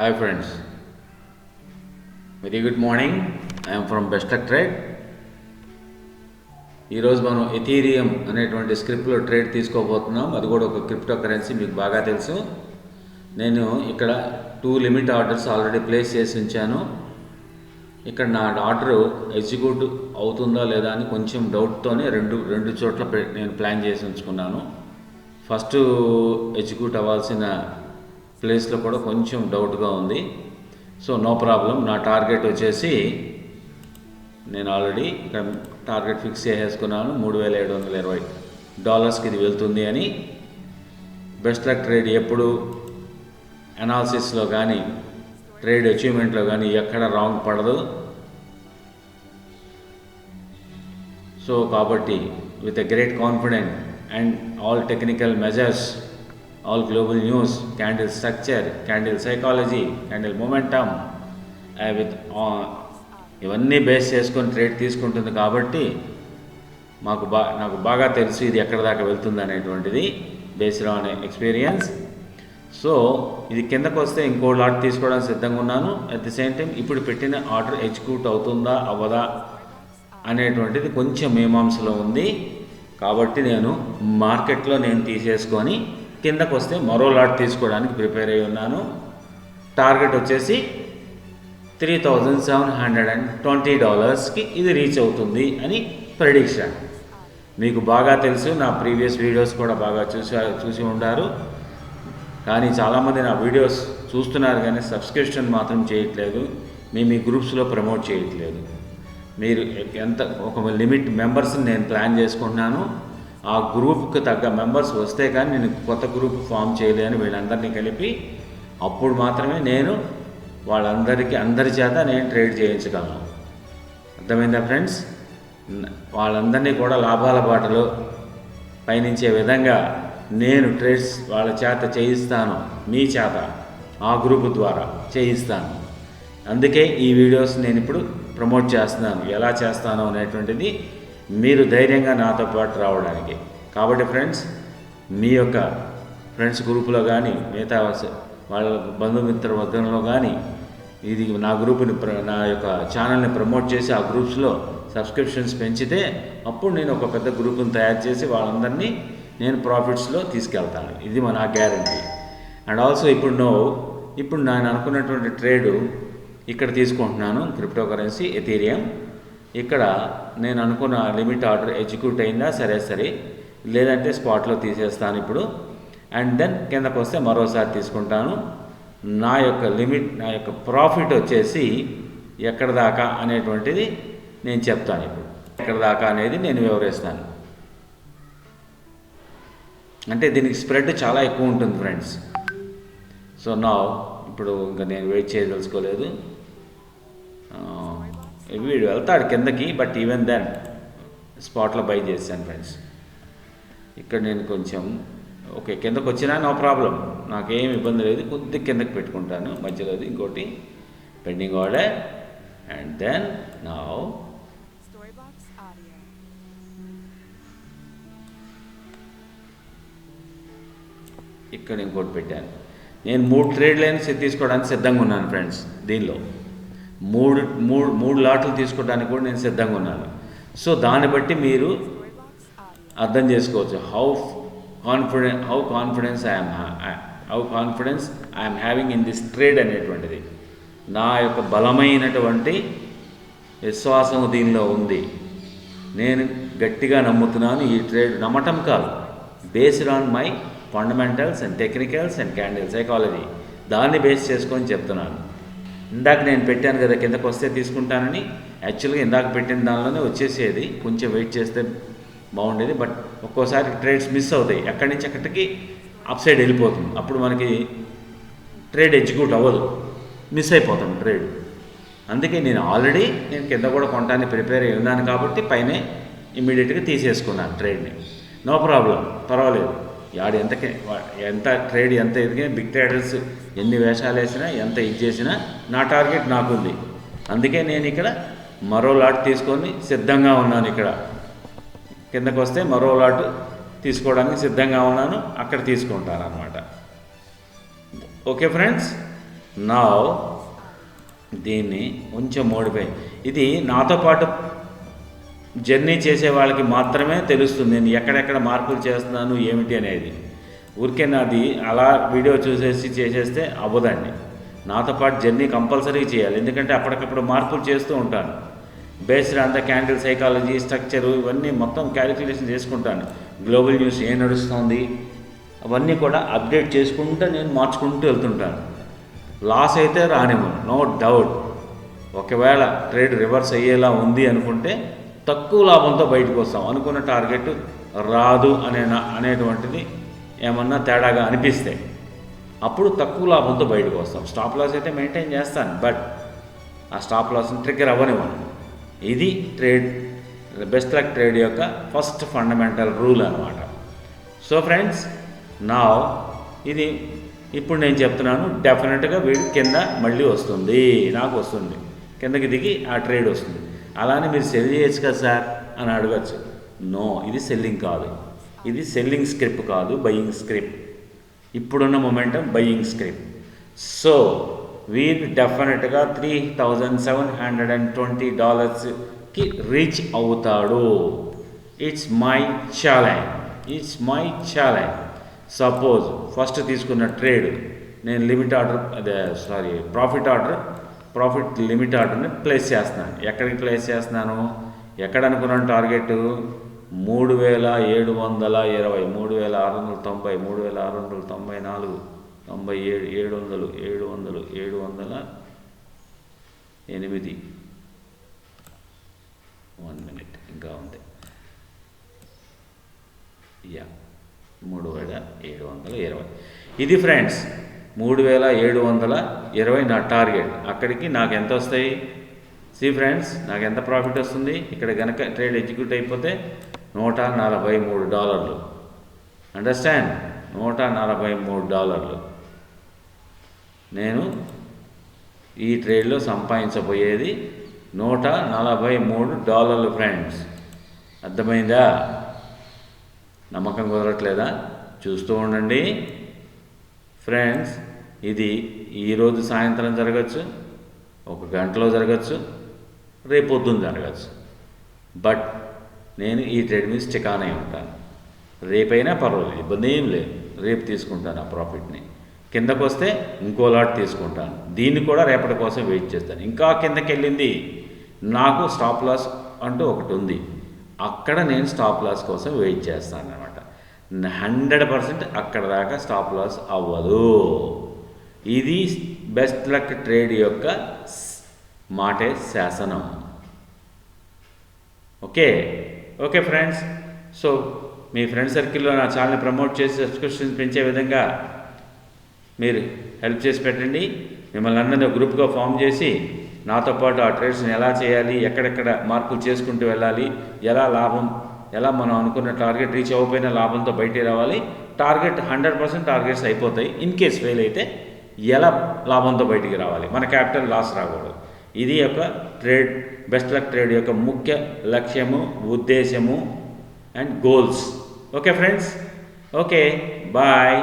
Hi friends very good morning I'm from best trade ఈరోజు మనం Ethereum అనేటువంటి స్క్రిప్ట్లో ట్రేడ్ తీసుకోబోతున్నాం. అది కూడా ఒక క్రిప్టో కరెన్సీ మీకు బాగా తెలుసు. నేను ఇక్కడ two limit orders already place చేసి ఉంచాను. ఇక్కడ నా ఆర్డర్ ఎగ్జిక్యూట్ అవుతుందా లేదా అని కొంచెం డౌట్తోనే రెండు రెండు చోట్ల నేను ప్లాన్ చేసి ఉంచుకున్నాను. ఫస్ట్ ఎగ్జిక్యూట్ అవ్వాల్సిన ప్లేస్లో కూడా కొంచెం డౌట్గా ఉంది. So no problem. నా టార్గెట్ వచ్చేసి నేను ఆల్రెడీ ఇక్కడ టార్గెట్ ఫిక్స్ చేసేసుకున్నాను. మూడు వేల ఏడు వందల ఇరవై డాలర్స్కి ఇది వెళ్తుంది అని. బెస్ట్ లక్ ట్రేడ్ ఎప్పుడు అనాలిసిస్లో కానీ ట్రేడ్ అచీవ్మెంట్లో కానీ ఎక్కడ రాంగ్ పడదు. సో కాబట్టి with a great confident and all technical measures all global news candle structure candle psychology candle momentum with ఇవన్నీ బేస్ చేసుకొని ట్రేడ్ తీసుకుంటుంది కాబట్టి మాకు బా నాకు బాగా తెలుసు ఇది ఎక్కడ దాకా వెళ్తుంది అనేటువంటిది బేస్డ్ ఆన్ ఎక్స్పీరియన్స్ సో ఇది కిందకు వస్తే ఇంకో లాట్ తీసుకోవడానికి సిద్ధంగా ఉన్నాను. అట్ ది సేమ్ టైం ఇప్పుడు పెట్టిన ఆర్డర్ ఎగ్జిక్యూట్ అవుతుందా అవ్వదా అనేటువంటిది కొంచెం మీమాంసలో ఉంది. కాబట్టి నేను మార్కెట్లో నేను తీసేసుకొని కిందకు వస్తే మరో లాట్ తీసుకోవడానికి ప్రిపేర్ అయి ఉన్నాను. టార్గెట్ వచ్చేసి three thousand seven hundred and twenty డాలర్స్కి ఇది రీచ్ అవుతుంది అని ప్రెడిక్షన్. మీకు బాగా తెలుసు నా ప్రీవియస్ వీడియోస్ కూడా బాగా చూసి చూసి ఉండారు. కానీ చాలామంది నా వీడియోస్ చూస్తున్నారు కానీ సబ్స్క్రిప్షన్ మాత్రం చేయట్లేదు. మీ మీ గ్రూప్స్లో ప్రమోట్ చేయట్లేదు. మీరు ఎంత ఒక లిమిట్ మెంబర్స్ని నేను ప్లాన్ చేసుకుంటున్నాను. ఆ గ్రూప్కి తగ్గ మెంబర్స్ వస్తే కానీ నేను కొత్త గ్రూప్ ఫామ్ చేయలేను వీళ్ళందరినీ కలిపి అప్పుడు మాత్రమే నేను వాళ్ళందరికీ అందరి చేత నేను ట్రేడ్ చేయించగలను. అర్థమైందా ఫ్రెండ్స్? వాళ్ళందరినీ కూడా లాభాల బాటలో పయనించే విధంగా నేను ట్రేడ్స్ వాళ్ళ చేత చేయిస్తాను మీ చేత ఆ గ్రూప్ ద్వారా చేయిస్తాను. అందుకే ఈ వీడియోస్ నేను ఇప్పుడు ప్రమోట్ చేస్తున్నాను. ఎలా చేస్తాను అనేటువంటిది మీరు ధైర్యంగా నాతో పాటు రావడానికి. కాబట్టి ఫ్రెండ్స్ మీ యొక్క ఫ్రెండ్స్ గ్రూపులో కానీ మిగతా వాళ్ళ బంధుమిత్ర వర్గంలో కానీ ఇది నా గ్రూప్ని ప్ర- నా యొక్క ఛానల్ని ప్రమోట్ చేసి ఆ గ్రూప్స్లో సబ్స్క్రిప్షన్స్ పెంచితే అప్పుడు నేను ఒక పెద్ద గ్రూపుని తయారు చేసి వాళ్ళందరినీ నేను ప్రాఫిట్స్లో తీసుకెళ్తాను. ఇది మన గ్యారంటీ. అండ్ ఆల్సో ఇప్పుడు నో ఇప్పుడు నేను అనుకున్నటువంటి ట్రేడు ఇక్కడ తీసుకుంటున్నాను. Crypto currency Ethereum. ఇక్కడ నేను అనుకున్న లిమిట్ ఆర్డర్ ఎగ్జిక్యూట్ అయిందా సరే సరే. లేదంటే స్పాట్లో తీసేస్తాను ఇప్పుడు. అండ్ దెన్ కిందకు వస్తే మరోసారి తీసుకుంటాను. నా యొక్క లిమిట్ నా యొక్క ప్రాఫిట్ వచ్చేసి ఎక్కడ దాకా అనేటువంటిది నేను చెప్తాను ఇప్పుడు. ఎక్కడ దాకా అనేది నేను వివరిస్తాను. అంటే దీనికి స్ప్రెడ్ చాలా ఎక్కువ ఉంటుంది ఫ్రెండ్స్. సో నా ఇప్పుడు ఇంకా నేను వెయిట్ చేయదలుచుకోలేదు. వీడు వెళ్తాడు కిందకి బట్ ఈవెన్ దెన్ స్పాట్లో బై చేశాను ఫ్రెండ్స్ ఇక్కడ నేను కొంచెం ఓకే కిందకు వచ్చినా నో ప్రాబ్లం నాకేం ఇబ్బంది లేదు కొద్ది కిందకి పెట్టుకుంటాను మధ్యలోది ఇంకోటి పెండింగ్ ఆర్డర్ అండ్ దెన్ నా. ఇక్కడ ఇంకోటి పెట్టాను. నేను మూడు ట్రేడ్ లైన్స్ తీసుకోవడానికి సిద్ధంగా ఉన్నాను ఫ్రెండ్స్ దీనిలో. మూడు మూడు మూడు లాట్లు తీసుకోవడానికి కూడా నేను సిద్ధంగా ఉన్నాను. సో దాన్ని బట్టి మీరు అర్థం చేసుకోవచ్చు. How confidence how confidence I'm how confidence I'm having in this trade అనేటువంటిది. నా యొక్క బలమైనటువంటి విశ్వాసం దీనిలో ఉంది. నేను గట్టిగా నమ్ముతున్నాను ఈ ట్రేడ్ నమ్మటం కాదు. Based on my fundamentals and technicals and candle psychology దాన్ని బేస్ చేసుకొని చెప్తున్నాను. ఇందాక నేను పెట్టాను కదా కిందకు వస్తే తీసుకుంటానని. యాక్చువల్గా ఇందాక పెట్టిన దానిలోనే వచ్చేసేది. కొంచెం వెయిట్ చేస్తే బాగుండేది. బట్ ఒక్కోసారి ట్రేడ్స్ మిస్ అవుతాయి. ఎక్కడి నుంచి అక్కడికి అప్ సైడ్ వెళ్ళిపోతుంది. అప్పుడు మనకి ట్రేడ్ ఎగ్జిక్యూట్ అవ్వదు. మిస్ అయిపోతాం ట్రేడ్. అందుకే నేను ఆల్రెడీ నేను కింద కూడా కొనడానికి ప్రిపేర్ అయ్యి ఉన్నాను కాబట్టి పైనే ఇమీడియట్గా తీసేసుకున్నాను ట్రేడ్ని. No problem. పర్వాలేదు. యాడు ఎంత ఎంత ట్రేడ్ ఎంత ఎదిగే బిగ్ ట్రేడర్స్ ఎన్ని వేషాలు వేసినా ఎంత ఇది చేసినా నా టార్గెట్ నాకుంది. అందుకే నేను ఇక్కడ మరో లాట్ తీసుకొని సిద్ధంగా ఉన్నాను ఇక్కడ. కిందకు వస్తే మరో లాట్ తీసుకోవడానికి సిద్ధంగా ఉన్నాను అక్కడ తీసుకుంటాను అనమాట ఓకే ఫ్రెండ్స్ నా దీన్ని కొంచెం మోడిపోయి ఇది నాతో పాటు జర్నీ చేసే వాళ్ళకి మాత్రమే తెలుస్తుంది నేను ఎక్కడెక్కడ మార్పులు చేస్తున్నాను ఏమిటి అనేది. ఊరికే నాది అలా వీడియో చూసేసి చేసేస్తే అవ్వదండి. నాతో పాటు జర్నీ కంపల్సరీ చేయాలి. ఎందుకంటే అప్పటికప్పుడు మార్పులు చేస్తూ ఉంటాను. బేస్డ్ అంత క్యాండిల్ సైకాలజీ స్ట్రక్చరు ఇవన్నీ మొత్తం క్యాలిక్యులేషన్ చేసుకుంటాను. గ్లోబల్ న్యూస్ ఏం నడుస్తుంది? అవన్నీ కూడా అప్డేట్ చేసుకుంటూ నేను మార్చుకుంటూ వెళ్తుంటాను. లాస్ అయితే రానివ్వను. No doubt. ఒకవేళ ట్రేడ్ రివర్స్ అయ్యేలా ఉంది అనుకుంటే తక్కువ లాభంతో బయటకు వస్తాం. అనుకున్న టార్గెట్ రాదు అనే అనేటువంటిది ఏమన్నా తేడాగా అనిపిస్తే అప్పుడు తక్కువ లాభంతో బయటకు వస్తాం. స్టాప్ లాస్ అయితే మెయింటైన్ చేస్తాను బట్ ఆ స్టాప్ లాస్ని ట్రిగ్గర్ అవ్వనివ్వను. ఇది ట్రేడ్ బెస్ట్ లక్ ట్రేడ్ యొక్క ఫస్ట్ ఫండమెంటల్ రూల్ అనమాట సో ఫ్రెండ్స్ నా ఇది ఇప్పుడు నేను చెప్తున్నాను డెఫినెట్గా వీడి కింద మళ్ళీ వస్తుంది నాకు వస్తుంది. కిందకి దిగి ఆ ట్రేడ్ వస్తుంది. అలానే మీరు సెల్ చేయొచ్చు కదా సార్? అని అడగచ్చు. నో ఇది సెల్లింగ్ కాదు. ఇది సెల్లింగ్ స్క్రిప్ట్ కాదు బయింగ్ స్క్రిప్ట్ ఇప్పుడున్న మొమెంటం బయింగ్ స్క్రిప్ట్ సో వీరు డెఫినెట్గా three thousand seven hundred and twenty డాలర్స్కి reach అవుతాడు. It's my challenge it's my challenge suppose first తీసుకున్న ట్రేడ్ నేను లిమిట్ ఆర్డర్ అదే sorry profit order profit limit ఆర్డర్ని place చేస్తున్నాను. ఎక్కడికి ప్లేస్ చేస్తున్నాను? ఎక్కడ అనుకున్నాను టార్గెట్? మూడు వేల ఏడు వందల ఇరవై మూడు వేల ఆరు వందల తొంభై మూడు వేల ఆరు వందల తొంభై నాలుగు తొంభై ఏడు ఏడు వందలు ఏడు వందలు ఏడు వందల ఎనిమిది. వన్ మినిట్ ఇంకా ఉంది. యా మూడు వేల ఏడు వందల ఇరవై. ఇది ఫ్రెండ్స్ మూడు వేల ఏడు వందల ఇరవై నా టార్గెట్. అక్కడికి నాకు ఎంత వస్తాయి? సి ఫ్రెండ్స్ నాకు ఎంత ప్రాఫిట్ వస్తుంది? ఇక్కడ కనుక ట్రేడ్ ఎగ్జిక్యూట్ అయిపోతే నూట నలభై మూడు డాలర్లు. అండర్స్టాండ్ నూట నలభై మూడు డాలర్లు. నేను ఈ ట్రేడ్లో సంపాదించబోయేది నూట నలభై మూడు డాలర్లు ఫ్రెండ్స్ అర్థమైందా? నమ్మకం కుదరట్లేదా? చూస్తూ ఉండండి. ఫ్రెండ్స్ ఇది ఈరోజు సాయంత్రం జరగచ్చు ఒక గంటలో జరగచ్చు రేపు జరగచ్చు. బట్ నేను ఈ ట్రేడ్ మీద అయి ఉంటాను. రేపైనా పర్వాలేదు ఇబ్బంది ఏం లేదు. రేపు తీసుకుంటాను ఆ ప్రాఫిట్ని. కిందకు వస్తే ఇంకో లాట్ తీసుకుంటాను. దీన్ని కూడా రేపటి కోసం వెయిట్ చేస్తాను. ఇంకా కిందకి వెళ్ళింది నాకు స్టాప్ లాస్ అంటూ ఒకటి ఉంది. అక్కడ నేను స్టాప్ లాస్ కోసం వెయిట్ చేస్తాను. హండ్రెడ్ పర్సెంట్ అక్కడ దాకా స్టాప్ లాస్ అవ్వదు. ఇది బెస్ట్ లక్ ట్రేడ్ యొక్క మాటే శాసనం. ఓకే? Okay friends. సో మీ ఫ్రెండ్ సర్కిల్లో నా ఛానల్ని ప్రమోట్ చేసి సబ్స్క్రిప్షన్స్ పెంచే విధంగా మీరు హెల్ప్ చేసి పెట్టండి. మిమ్మల్ని అందరినీ ఒక గ్రూప్గా ఫామ్ చేసి నాతో పాటు ఆ ట్రేడ్స్ని ఎలా చేయాలి ఎక్కడెక్కడ మార్పులు చేసుకుంటూ వెళ్ళాలి ఎలా లాభం ఎలా మనం అనుకున్న టార్గెట్ రీచ్ అవ్వకపోయినా లాభంతో బయటికి రావాలి. టార్గెట్ హండ్రెడ్ పర్సెంట్ టార్గెట్స్ అయిపోతాయి. ఇన్ కేస్ ఫెయిల్ అయితే ఎలా లాభంతో బయటికి రావాలి? మన క్యాపిటల్ లాస్ రాకూడదు. ఇది యొక్క ట్రేడ్ బెస్ట్ లక్ ట్రేడ్ యొక్క ముఖ్య లక్ష్యము ఉద్దేశము and goals okay friends okay bye